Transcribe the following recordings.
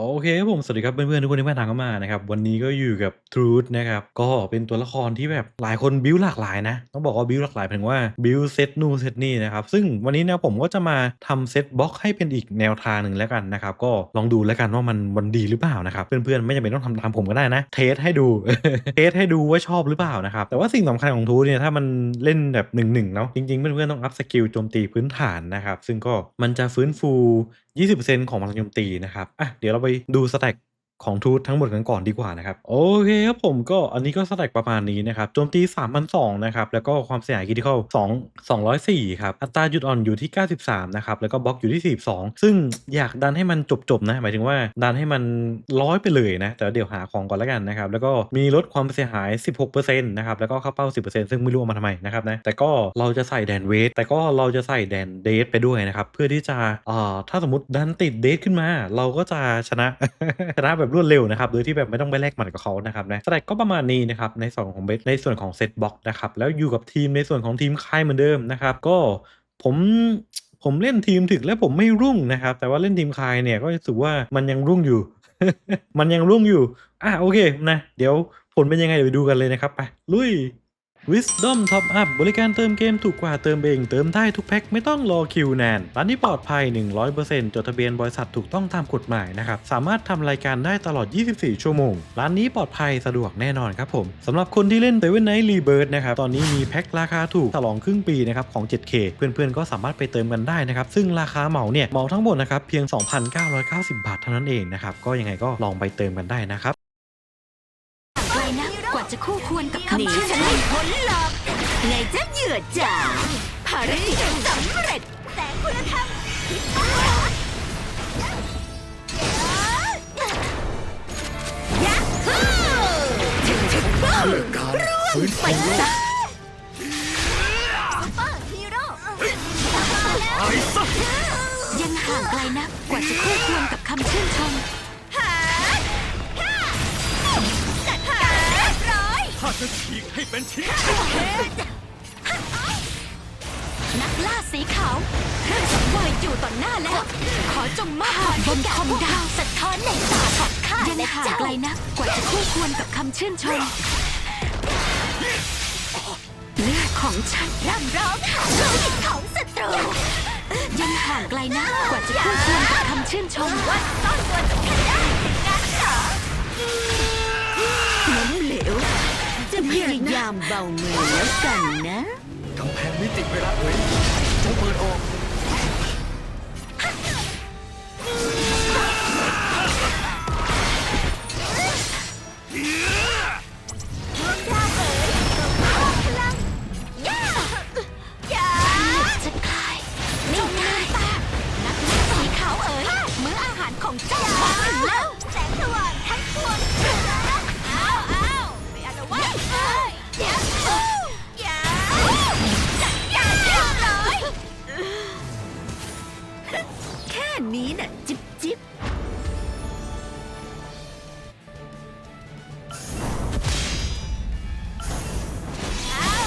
โอเคครับผม สวัสดีครับเพื่อนๆทุกคนที่มาทางเข้ามานะครับ วันนี้ก็อยู่กับ Truth นะครับ ก็เป็นตัวละครที่แบบหลายคนบิวหลากหลายนะ ต้องบอกว่าบิวหลากหลายหมายถึงว่าบิวเซตนู่นเซตนี่นะครับ ซึ่งวันนี้นะผมก็จะมาทำเซตบล็อกให้เป็นอีกแนวทางหนึ่งแล้วกันนะครับ ก็ลองดูแล้วกันว่ามันมันดีหรือเปล่านะครับ เพื่อนๆไม่จำเป็นต้องทำตามผมก็ได้นะ เทสให้ดู เทสให้ดูว่าชอบหรือเปล่านะครับ แต่ว่าสิ่งสำคัญของทูเนี่ยถ้ามันเล่นแบบหนึ่งหนึ่งเนาะจริงๆเพื่อนๆต้องอัพสกิลโจมตีพื้นฐานนะครับซึ่งก็มันจะฟื้นฟู 20%ของพลังโจมตีนะครับอะเดี๋ยวเราไปดูสแต็ก ของทูตทั้งหมดกันก่อนดีกว่านะครับ โอเคครับผมก็อันนี้ก็สแต็กประมาณนี้นะครับโจมตี3,200นะครับ แล้วก็ความเสียหายคริติคอล2 204 ครับ อัตราหยุดอ่อนอยู่ที่ 93 นะครับ แล้วก็บล็อกอยู่ที่ 42 ซึ่งอยากดันให้มันจบๆนะ หมายถึงว่าดันให้มันร้อยไปเลยนะ แต่เดี๋ยวหาของก่อนแล้วกันนะครับ แล้วก็มีลดความเสียหาย 16%นะครับ แล้วก็เข้าเป้า 10%ซึ่งไม่รู้มาทำไมนะครับนะแต่ก็เราจะใส่แดนเวทแต่ก็เราจะใส่แดนเดทไปด้วยนะครับเพื่อที่จะเอ่อถ้าสมมติดันติดเดทขึ้นมา เราก็จะชนะชนะแบบรวดเร็วนะครับโดยที่แบบไม่ต้องไปแลกหมัดกับเขานะครับนะสแต็กก็ประมาณนี้นะครับในส่วนของเบสในส่วนของเซตบ็อกนะครับแล้วอยู่กับทีมในส่วนของทีมค่ายเหมือนเดิมนะครับ ก็ผมผมเล่นทีมถึกและผมไม่รุ่งนะครับ แต่ว่าเล่นทีมคายเนี่ยก็รู้สึกว่ามันยังรุ่งอยู่ มันยังรุ่งอยู่ อะโอเคนะ เดี๋ยวผลเป็นยังไงเดี๋ยวไปดูกันเลยนะครับไปลุย Wisdom Top Up บริการเติมเกมถูกกว่าเติมเองเติมได้ทุกแพ็คไม่ต้องรอคิวนานร้านที่ปลอดภัย 100%จดทะเบียนบริษัทถูกต้องตามกฎหมายนะครับ สามารถทำรายการได้ตลอด 24 ชั่วโมง ร้านนี้ปลอดภัยสะดวกแน่นอนครับผมสำหรับคนที่เล่น Seven Night Rebirth นะครับ ตอนนี้มีแพ็คราคาถูกฉลองครึ่งปีนะครับของ 7K เพื่อนๆ ก็สามารถไปเติมกันได้นะครับ ซึ่งราคาเหมาเนี่ยเหมาทั้งหมดนะครับเพียง 2,990 บาทเท่านั้นเองนะครับก็ยังไงก็ลองไปเติมกันได้นะครับไกลนะกว่าจะคู่ควรกับ คำชื่นชมไม่พ้นหรอกไงจะเหยื่อจ๋าภารกิจสำเร็จแสงคุณธรรมพิทักษ์ยักษ์ฮู้ถึงถึงบ้าเพื่อการฟื้นไปฟูโลซะกซุปเปอร์ฮีโร่ไอ้ซะยังห่างไกลนะกว่าจะคู่ควรกับคำชื่นชม จะฉีกให้เป็นชิ้นนักล่าสีขาวเครื่องสังเวยอยู่ต่อหน้าแล้ว ขอจงมอบพรบนคอมดาวสะท้อนในตาของข้ายังห่างไกลนะกว่าจะคู่ควรกับคำชื่นชมเลือดของฉันร่ำร้องหาโลหิตของศัตรูยังห่างไกลนะกว่าจะคู่ควรกับคำชื่นชมว่าต้อนตัวจะแค่ได้งั้นเหรอล้มเหลวจะ พยายามเบามือแล้วกันนะ นี้น่ะ จิบจิบ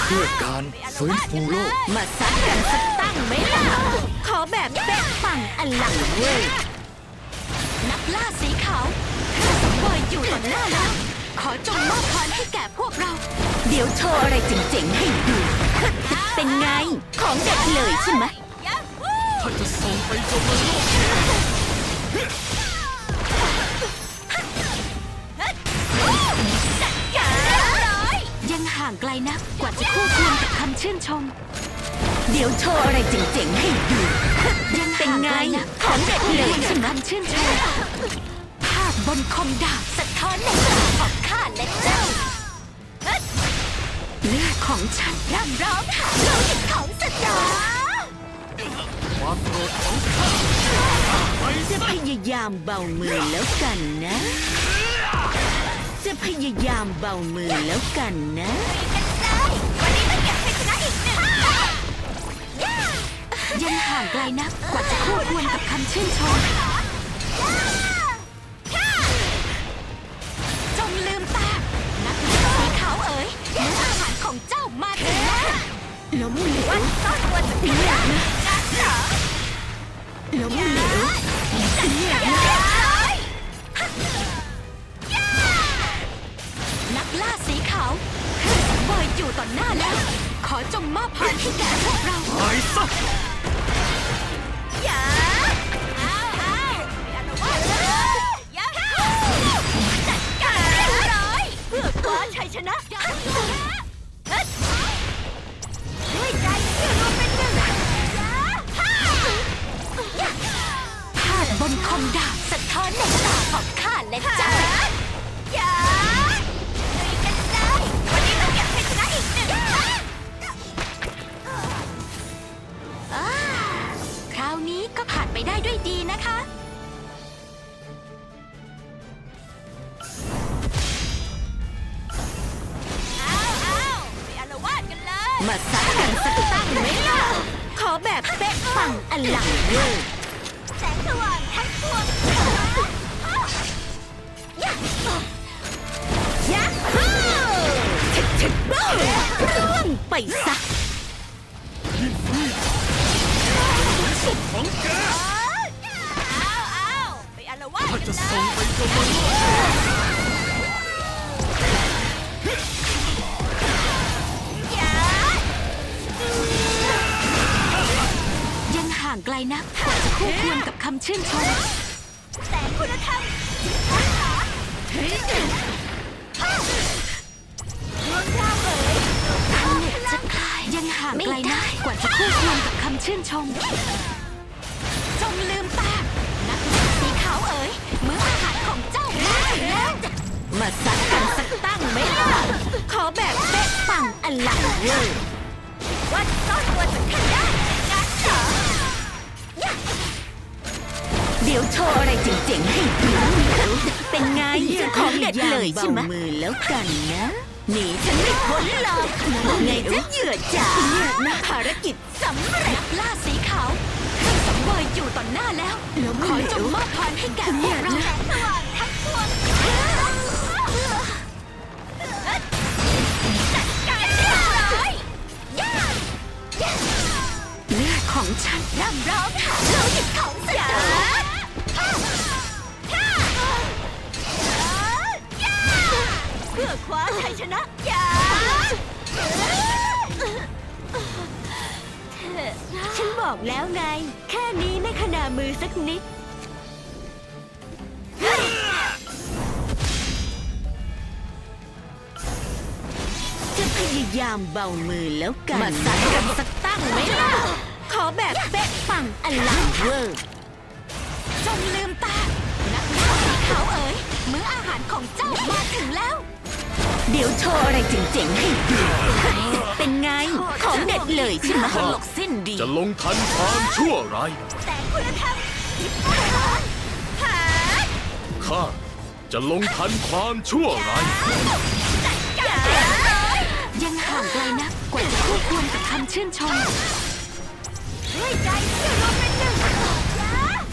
เพื่อการฟื้นฟูโลก มาซัดกันสักตั้งไหมล่ะ ขอแบบเป๊ะปังอลังเว้ย นักล่าสีขาวเครื่องสังเวยอยู่ต่อหน้าแล้ว ขอจงมอบพรให้แก่พวกเรา เดี๋ยวโชว์อะไรเจ๋งๆให้ดู เป็นไง ของเด็ดเลยใช่ไหม ถ้าจะส่งไปจนโลกยังห่างไกลนักกว่าจะคู่ควรกับคำชื่นชม เดี๋ยวโชว์อะไรเจ๋งๆให้ดูยังเป็นไงของเด็ดเลยใช่ไหมคำชื่นชมภาพบนคอมดาวสะท้อนในตาของข้าและเจ้าเลือดของฉันร่ำร้องหาโลหิตของศัตรู ความโกรธของข้าไปจะซะพยายามเบามือแล้วกันนะ จะพยายามเบามือแล้วกันนะ วันนี้ต้องเก็บชัยชนะอีกหนึ่งยังห่างไกลนักกว่าจะคู่ควรกับคำชื่นชม จงลืมตา นักเล่นสีขาวเอ๋ยมื้ออาหารของเจ้ามาถึงแล้วล้มเหลวซ่อนตัวจะเป็นอย่า คมดาบสะท้อนในตาของข้าและเจ้าอย่าลุยกันเลยวันนี้ต้องเก็บชัยชนะอีกหนึ่งอ่าคราวนี้ก็ผ่านไปได้ด้วยดีนะคะ เอาเอาไปอารวาสกันเลย มาซัดกันสักตั้งไหมล่ะ ขอแบบเป๊ะปังอลังเวอร์ ซะสุดของแกเอาเอาไปอารวาสถ้ากัจะเลส่งยไปโยมโลกยังห่างไกลนักกว่าจะคู่ควรกับคำชื่นชม แต่คุณธรรมจิตอาสา ห่างไกลนักกว่าจะคู่ควรกับคำชื่นชม จงลืมตา นักเล่นสีขาวเอ๋ยมื้ออาหารของเจ้ามาถึงแล้วมาซัดกันสักตั้งไหมล่ะ ขอแบบเป๊ะปังอลังเวอร์วัดซ่อนตัวสักขยันงัดเหรอเดี๋ยวโชว์อะไรเจ๋งๆให้ดูเป็นไงของเด็ดเลยใช่ไหมมือแล้วกันนะ หนีฉันไม่พ้นหรอกไงจะเหยื่อจ๋านะภารกิจสำเร็จล่าสีขาวเครื่องสังเวยอยู่ต่อหน้าแล้วขอจงมอบพรให้แก่พวกเราแสงสว่างทั้งปวงจัดการเรียบร้อยเลือดของฉันร่ำร้องหาโลหิตของศั ชัยชนะอย่าฉันบอกแล้วไง แค่นี้ไม่ขนามือสักนิด จะพยายามเบามือแล้วกัน มาซัดกันสักตั้งไหมล่ะ ขอแบบเป๊ะปังอลังเวอร์จงลืมตา นักล่าสีขาวเอ๋ยมื้ออาหารของเจ้ามาถึงแล้ว เดี๋ยวโชว์อะไรเจ๋งๆให้ดูเป็นไง ของเด็ดเลยใช่ไหมตลกสิ้นดี จะลงทันความชั่วร้ายแต่คุณธรรมหาข้าจะลงทันความชั่วร้ายยังห่างไกลนักกว่าจะคู่ควรกับคำชื่นชมด้วยใจที่รวมเป็นหนึ่ง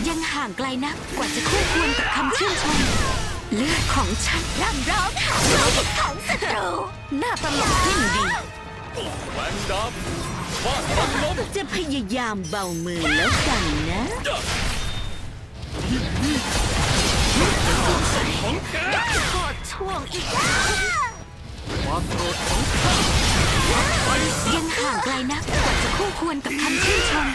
ยังห่างไกลนักกว่าจะคู่ควรกับคำชื่นชม เลือดของฉันร่ำร้องหาโลหิตของศัตรูหน้าตลกสิ้นดีแหวนดำฟาดฟันลมจะพยายามเบามือแล้วกันนะของแกโคตรช่วงอีกความโกรธของข้าไปซะยังห่างไกลนักกว่าจะคู่ควรกับคำชื่นชม